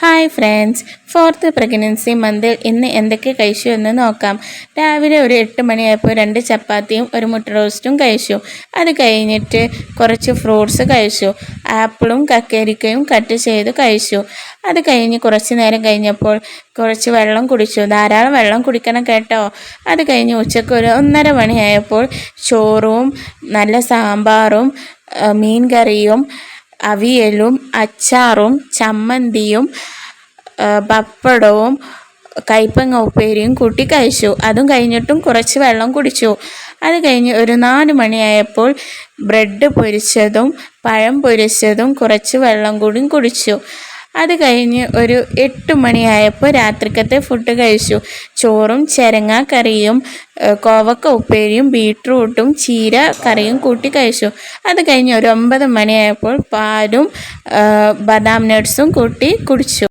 Hi friends fourth pregnancy മന്തിൽ ഇന്ന് എന്തൊക്കെ കഴിച്ചു എന്ന് നോക്കാം. രാവിലെ ഒരു എട്ട് മണിയായപ്പോൾ രണ്ട് ചപ്പാത്തിയും ഒരു മുട്ട റോസ്റ്റും കഴിച്ചു. അത് കഴിഞ്ഞിട്ട് കുറച്ച് ഫ്രൂട്ട്സ് കഴിച്ചു. ആപ്പിളും കക്കരിക്കയും കട്ട് ചെയ്ത് കഴിച്ചു. അത് കഴിഞ്ഞ് കുറച്ച് നേരം കഴിഞ്ഞപ്പോൾ കുറച്ച് വെള്ളം കുടിച്ചു. ധാരാളം വെള്ളം കുടിക്കണം കേട്ടോ. അത് കഴിഞ്ഞ് ഉച്ചയ്ക്ക് ഒരു ഒന്നര മണിയായപ്പോൾ ചോറും നല്ല സാമ്പാറും മീൻ കറിയും അവിയലും അച്ചാറും ചമ്മന്തിയും പപ്പടവും കയ്പങ്ങ ഉപ്പേരിയും കൂട്ടി കഴിച്ചു. അതും കഴിഞ്ഞിട്ടും കുറച്ച് വെള്ളം കുടിച്ചു. അത് കഴിഞ്ഞ് ഒരു നാല് മണിയായപ്പോൾ ബ്രെഡ് പൊരിച്ചതും പഴം പൊരിച്ചതും കുറച്ച് വെള്ളം കൂടി കുടിച്ചു. അത് കഴിഞ്ഞ് ഒരു എട്ട് മണിയായപ്പോൾ രാത്രിക്കത്തെ ഫുഡ് കഴിച്ചു. ചോറും ചെരങ്ങ കറിയും കോവക്ക ഉപ്പേരിയും ബീട്രൂട്ടും ചീര കറിയും കൂട്ടി കഴിച്ചു. അത് കഴിഞ്ഞ് ഒരു ഒമ്പത് മണിയായപ്പോൾ പാലും ബദാം നട്ട്സും കൂട്ടി കുടിച്ചു.